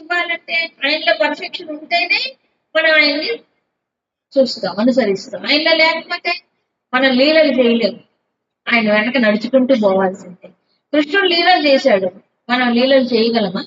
ఇవ్వాలంటే ఆయనలో పర్ఫెక్షన్ ఉంటేనే మనం ఆయన్ని చూస్తాం అనుసరిస్తాం. ఆయనలో లేకపోతే మనం లీలలు చేయలేము. ఆయన వెనక నడుచుకుంటూ పోవాల్సిందే. కృష్ణుడు లీలలు చేశాడు. మనం లీలలు చేయగలమా?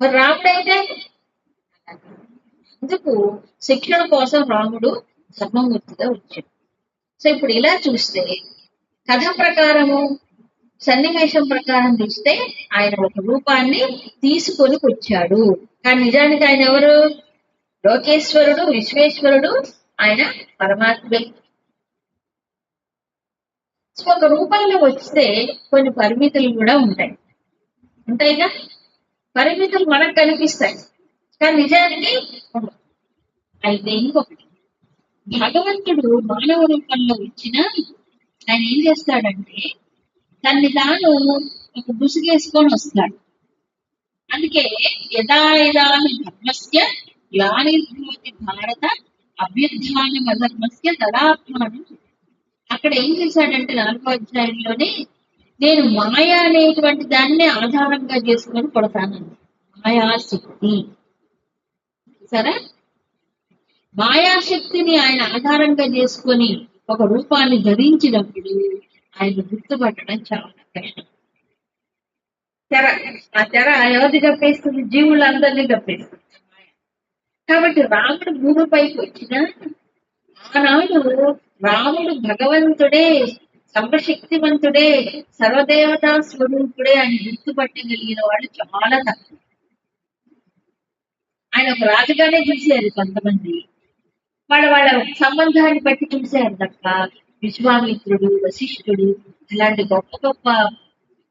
మరి రాముడైతే అందుకు శిక్షణ కోసం రాముడు ధర్మమూర్తిగా వచ్చాడు. సో ఇప్పుడు ఇలా చూస్తే కథ ప్రకారము సన్నివేశం ప్రకారం చూస్తే ఆయన ఒక రూపాన్ని తీసుకొని వచ్చాడు. కానీ నిజానికి ఆయన ఎవరు? లోకేశ్వరుడు విశ్వేశ్వరుడు ఆయన పరమాత్మే. సో ఒక రూపంలో వస్తే కొన్ని పరిమితులు కూడా ఉంటాయి. ఉంటాయిగా? పరిమితులు మనకు కనిపిస్తాయి. కానీ నిజానికి అయితే ఇంకొకటి. భగవంతుడు మానవ రూపంలో వచ్చిన ఆయన ఏం చేస్తాడంటే తన్ని తాను ఒక గుసిగేసుకొని వస్తాడు. అందుకే యదా యదాని ధర్మస్య గ్లానిర్భవతి భారత అభ్యుత్థానం అధర్మస్య తదాత్మానం. అక్కడ ఏం చేశాడంటే నాలుగో అధ్యాయంలోనే నేను మాయ అనేటువంటి దాన్ని ఆధారంగా చేసుకొని కొడతానండి మాయాశక్తి. సరే? మాయాశక్తిని ఆయన ఆధారంగా చేసుకొని ఒక రూపాన్ని ధరించినప్పుడు ఆయన గుర్తుపట్టడం చాలా కష్టం. తెర ఆ తెర ఎవరిని కప్పేస్తుంది? జీవులందరినీ కప్పేస్తుంది. కాబట్టి రాముడు భూమిపైకి వచ్చిన ఆనాడు రాముడు భగవంతుడే సర్వశక్తివంతుడే సర్వదేవతా స్వరూపుడే ఆయన గుర్తుపట్టగలిగిన వాళ్ళు చాలా తక్కువ. ఆయన ఒక రాజుగానే చూశారు కొంతమంది. వాళ్ళ వాళ్ళ సంబంధాన్ని బట్టి చూశారు తప్ప విశ్వామిత్రుడు వశిష్ఠుడు ఇలాంటి గొప్ప గొప్ప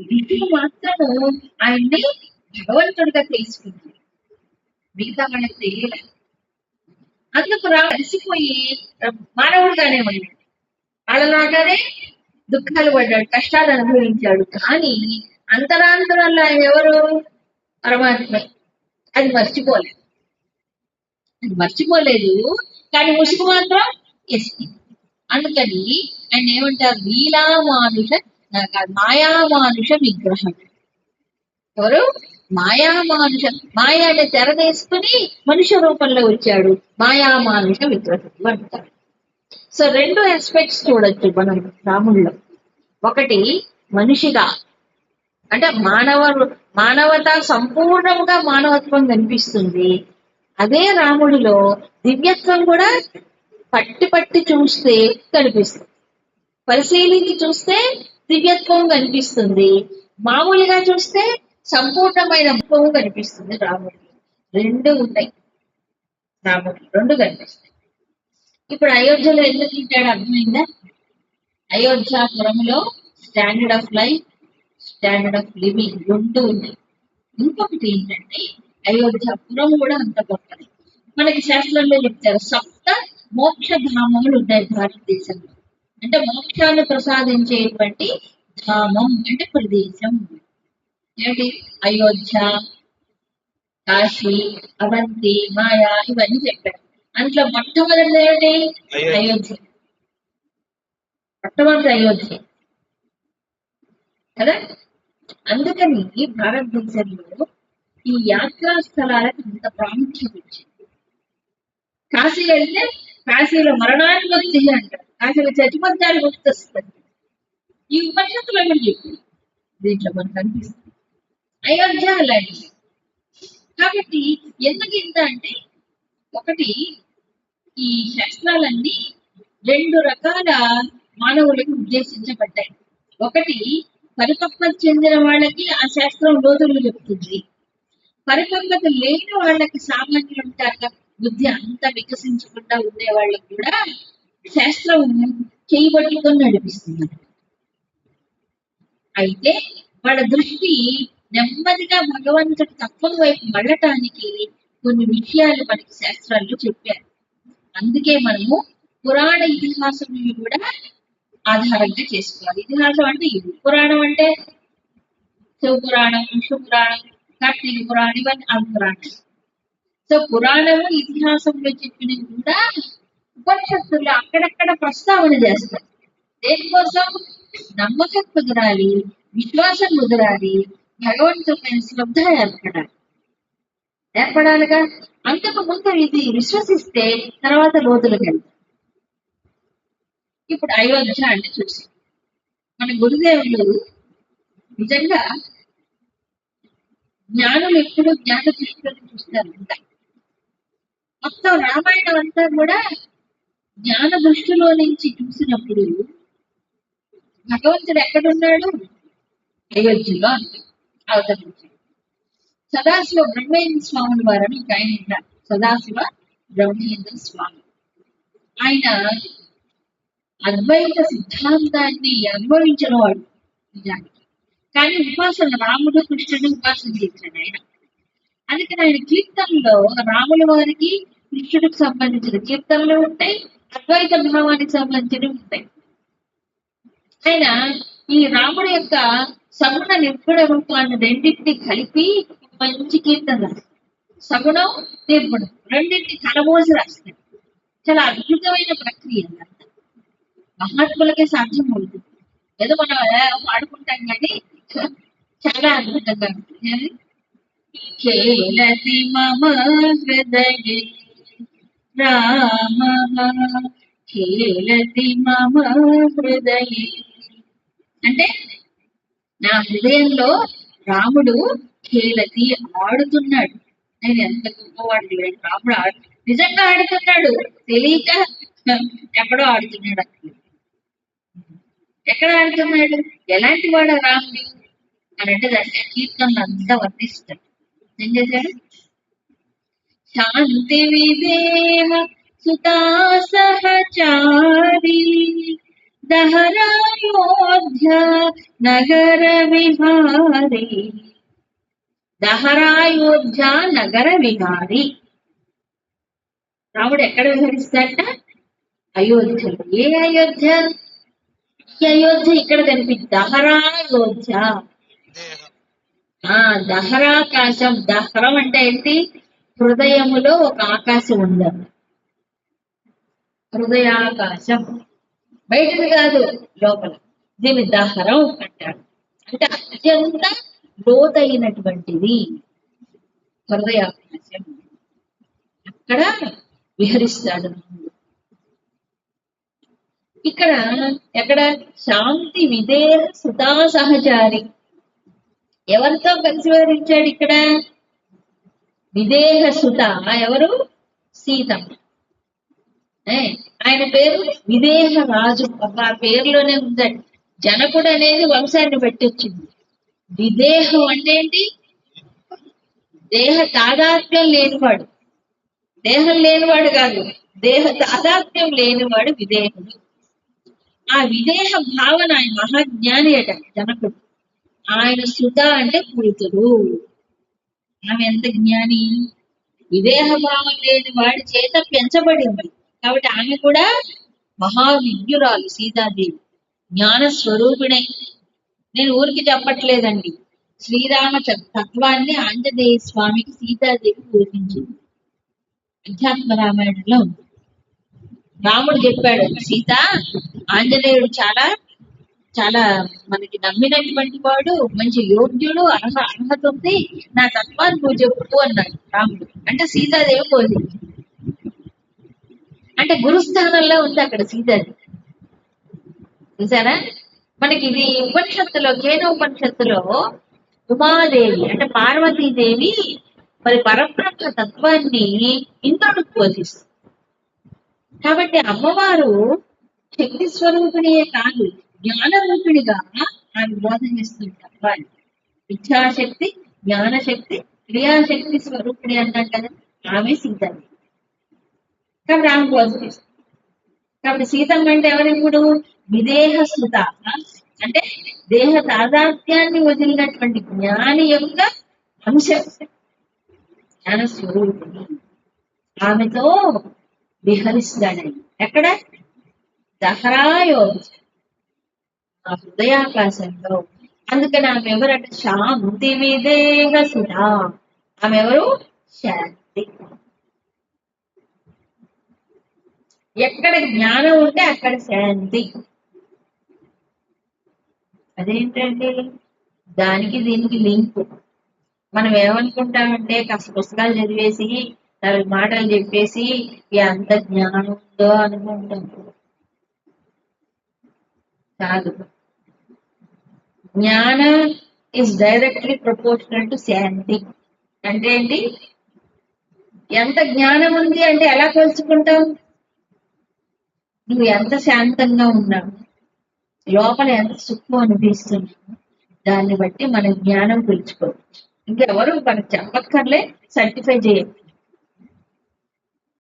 ఋషులు మాత్రము ఆయన్ని భగవంతుడిగా తెలుసుకుంటారు మిగతా వాళ్ళకి తెలియలేదు అందుకు రా కలిసిపోయి మానవుడుగానే ఉన్నాడు. వాళ్ళలాగానే దుఃఖాలు పడ్డాడు కష్టాలు అనుభవించాడు. కానీ అంతరాంతరాల్లో ఆయన ఎవరు? పరమాత్మ. అది మర్చిపోలేదు. అది మర్చిపోలేదు. కానీ ముసుగు మాత్రం వేసుకుంది అందుకని ఆయన ఏమంటారు? లీలామానుష మాయామానుష విగ్రహం. ఎవరు? మాయామానుష. మాయ అనే తెర వేసుకుని మనుష్య రూపంలో వచ్చాడు. మాయామానుష విగ్రహం. అంటారు సో రెండు ఆస్పెక్ట్స్ చూడొచ్చు మనం రాముల్లో. ఒకటి మనిషిగా. అంటే మానవ మానవత సంపూర్ణంగా మానవత్వం కనిపిస్తుంది. అదే రాముడిలో దివ్యత్వం కూడా పట్టి పట్టి చూస్తే కనిపిస్తుంది. పరిశీలించి చూస్తే దివ్యత్వం కనిపిస్తుంది. మామూలుగా చూస్తే సంపూర్ణమైన భావం కనిపిస్తుంది రాముడికి. రెండు ఉన్నాయి రాముడికి రెండు కనిపిస్తాయి. ఇప్పుడు అయోధ్యలో ఎందుకు ఉంటాడు అర్థమైందా? అయోధ్యాపురంలో standard of life standard of living రెండు ఉన్నాయి. ఇంకొకటి ఏంటంటే అయోధ్యాపురం కూడా అంత గొప్పది. మనకి శాస్త్రంలో చెప్తారు సప్ మోక్ష ధామములు ఉన్నాయి భారతదేశంలో అంటే మోక్షాన్ని ప్రసాదించేటువంటి ధామం అంటే ప్రదేశం ఏంటి అయోధ్య కాశీ అవంతి మాయా ఇవన్నీ చెప్పారు. అందులో మొట్టమొదటిది ఏంటి అయోధ్య. మొట్టమొదటి అయోధ్య. కదా? అందుకని భారతదేశంలో ఈ యాత్రా స్థలాలకు ఇంత ప్రాముఖ్యత వచ్చింది కాశీ వెళ్తే కాశీలో మరణాన్ని భక్తి అంటారు కాశీలో చచ్చిపోతారు గుర్తొస్తుంది ఈ ఉపనిషత్తులు ఏమని చెప్పి దీంట్లో మనకు అనిపిస్తుంది అయోధ్య అలాంటిది. కాబట్టి ఎందుకు ఇంత అంటే ఒకటి ఈ శాస్త్రాలన్నీ రెండు రకాల మానవులకు ఉద్దేశించబడ్డాయి. ఒకటి పరిపక్వత చెందిన వాళ్ళకి ఆ శాస్త్రం లోతులు చెప్తుంది. పరిపక్వత లేని వాళ్ళకి సామాన్యులు ఉంటారు కదా, బుద్ధి అంత వికసించకుండా ఉండే వాళ్ళకి కూడా శాస్త్రం చేయబట్టుకొని నడిపిస్తుంది. అయితే వాళ్ళ దృష్టి నెమ్మదిగా భగవంతుడి తత్వం వైపు మళ్ళటానికి కొన్ని విషయాలు మనకి శాస్త్రాల్లో చెప్పారు. అందుకే మనము పురాణ ఇతిహాసం కూడా ఆధారంగా చేసుకోవాలి. ఇతిహాసం అంటే ఇది పురాణం అంటే శివ పురాణం విష్ణు పురాణం కార్తీక పురాణం ఇవన్నీ ఆ పురాణం సో పురాణము ఇతిహాసంలో చెప్పినవి కూడా ఉపనిషత్తుల్లో అక్కడక్కడ ప్రస్తావన చేస్తారు దేనికోసం? నమ్మకం కుదరాలి విశ్వాసం కుదరాలి భగవంతుడి శ్రద్ధ ఏర్పడాలి ఏర్పడాలిగా? అంతకు ముందు ఇది విశ్వసిస్తే తర్వాత లోతులకు వెళ్తాం. ఇప్పుడు అయోధ్య అంటే చూసి. మన గురుదేవులు నిజంగా జ్ఞానులు ఎప్పుడు జ్ఞాన దృష్టిని చూస్తారు మొత్తం రామాయణం అంతా కూడా జ్ఞాన దృష్టిలో నుంచి చూసినప్పుడు భగవంతుడు ఎక్కడున్నాడు? అయోధ్యలో అంటాడు అవతరించాడు సదాశివ బ్రహ్మేంద్ర స్వాముల వారని ఒక ఆయన ఉన్నారు సదాశివ బ్రహ్మేంద్ర స్వామి. ఆయన అద్వైత సిద్ధాంతాన్ని అనుభవించిన వాడు నిజానికి. కానీ ఉపాసన రాముడు కృష్ణుడు ఉపాసన చేశాడు ఆయన. అందుకని ఆయన కీర్తనలో రాముల వారికి కృష్ణుడికి సంబంధించిన కీర్తనలు ఉంటాయి అద్వైత భావానికి సంబంధించినవి ఉంటాయి. ఆయన ఈ రాముడి యొక్క సగుణ నిర్గుణ రూపాన్ని రెండింటిని కలిపి మంచి కీర్తన రాశారు సగుణం నిర్గుణం రెండింటిని కలబోసి రాస్తారు చాలా అద్భుతమైన ప్రక్రియ మహాత్ములకే సాధ్యం అవుతుంది. ఏదో మనం పాడుకుంటాం కానీ చాలా అద్భుతంగా ఉంటుంది. ఖేలతి మమ హృదయే రామ. ఖేలతి మమ హృదయే. అంటే నా హృదయంలో రాముడు ఖేలతి ఆడుతున్నాడు. నేను ఎంత గొప్పవాడు చూడండి. రాముడు ఆడు నిజంగా ఆడుతున్నాడు. తెలియక ఎక్కడో ఆడుతున్నాడు అక్కడ ఎక్కడ ఆడుతున్నాడు? ఎలాంటి వాడు రాముడు? అని అంటే దాన్ని కీర్తనలు అంతా వర్ణిస్తాడు. ఏం చేశాడు శాంతి విదేహ సుతా సహచారి దహరాయోధ్య నగర విహారీ దహరాయోధ్య నగర విహారీ రాముడు ఎక్కడ విహరిస్తాడట అయోధ్యలో ఏ అయోధ్య ఈ అయోధ్య ఇక్కడ కనిపించింది దహరాయోధ్య దేహం ఆ దహరాకాశం దహరం అంటే ఏంటి? హృదయములో ఒక ఆకాశం ఉందండి హృదయాకాశం. బయటది కాదు లోపల. దీన్ని దహరం అంటారు. అంటే అత్యంత లోతైనటువంటిది హృదయాకాశం. అక్కడ విహరిస్తాడు. ఇక్కడ ఎక్కడ? శాంతి విదేహ సుతా సహచారి ఎవరితో కలిసి వివరించాడు ఇక్కడ? విదేహ సుత ఎవరు? సీత. ఆయన పేరు విదేహ రాజు ఆ పేరులోనే ఉందండి. జనకుడు అనేది వంశాన్ని పెట్టొచ్చింది విదేహం అంటే ఏంటి? దేహ తాదాత్మ్యం లేనివాడు. దేహం లేనివాడు కాదు. దేహ తాదాత్మ్యం లేనివాడు విదేహుడు. ఆ విదేహ భావన ఆయన మహాజ్ఞాని అట జనకుడు. ఆయన సుధ అంటే కూతురు. ఆమె ఎంత జ్ఞాని? విదేహభావం లేని వాడి చేత పెంచబడింది. కాబట్టి ఆమె కూడా మహావిద్యురాలు సీతాదేవి. జ్ఞాన స్వరూపిణే. నేను ఊరికి చెప్పట్లేదండి. శ్రీరామ తత్వాన్ని ఆంజనేయ స్వామికి సీతాదేవి బోధించింది. అధ్యాత్మ రామాయణంలో ఉంది. రాముడు చెప్పాడు సీత ఆంజనేయుడు చాలా చాలా మనకి నమ్మినటువంటి వాడు మంచి యోగ్యుడు అర్హ అర్హత ఉంది. నా తత్వాన్ని నువ్వు చెప్పు అన్నాడు రాముడు. అంటే సీతాదేవి బోధించింది అంటే గురుస్థానంలో ఉంది అక్కడ సీతాది చూసారా? మనకి ఇది ఉపనిషత్తులో కేన ఉపనిషత్తులో ఉమాదేవి అంటే పార్వతీదేవి మరి పరబ్రహ్మ తత్వాన్ని ఇంద్రుడికి బోధిస్తుంది కాబట్టి అమ్మవారు శక్తి స్వరూపిణియే కాదు. జ్ఞాన రూపిణిగా ఆమె బోధన చేస్తుంది జ్ఞానశక్తి క్రియాశక్తి స్వరూపిణి అంటాం కదా ఆమె సీతమ్మ. కాబట్టి ఆమె బోధన చేస్తుంది. కాబట్టి సీతమ్మ అంటే ఎవరిప్పుడు విదేహ సుత. అంటే దేహ తాదాత్యాన్ని వదిలినటువంటి జ్ఞాని యొక్క అంశం. జ్ఞాన స్వరూపిణి ఆమెతో విహరిస్తాడని. ఎక్కడ? దహరాయోధ్య హృదయాకాశంలో. అందుకని ఆమె ఎవరంటే శాంతి విదేహ సుధా ఆమె ఎవరు శాంతి. ఎక్కడ జ్ఞానం ఉంటే అక్కడ శాంతి. అదేంటండి? దానికి దీనికి లింక్. మనం ఏమనుకుంటామంటే కాస్త పుస్తకాలు చదివేసి నాలుగు మాటలు చెప్పేసి ఎంత జ్ఞానం ఉందో అనుకుంటాం. కాదు. జ్ఞాన ఇస్ డైరెక్ట్లీ ప్రపోర్షనల్ టు శాంతి అంటే ఏంటి? ఎంత జ్ఞానం ఉంది అంటే ఎలా కొలుచుకుంటావు నువ్వు ఎంత శాంతంగా ఉన్నావు లోపల ఎంత సుఖం అనిపిస్తున్నావు దాన్ని బట్టి మన జ్ఞానం పిలుచుకోవచ్చు ఇంకెవరు మనకు చెప్పక్కర్లే సర్టిఫై చేయరు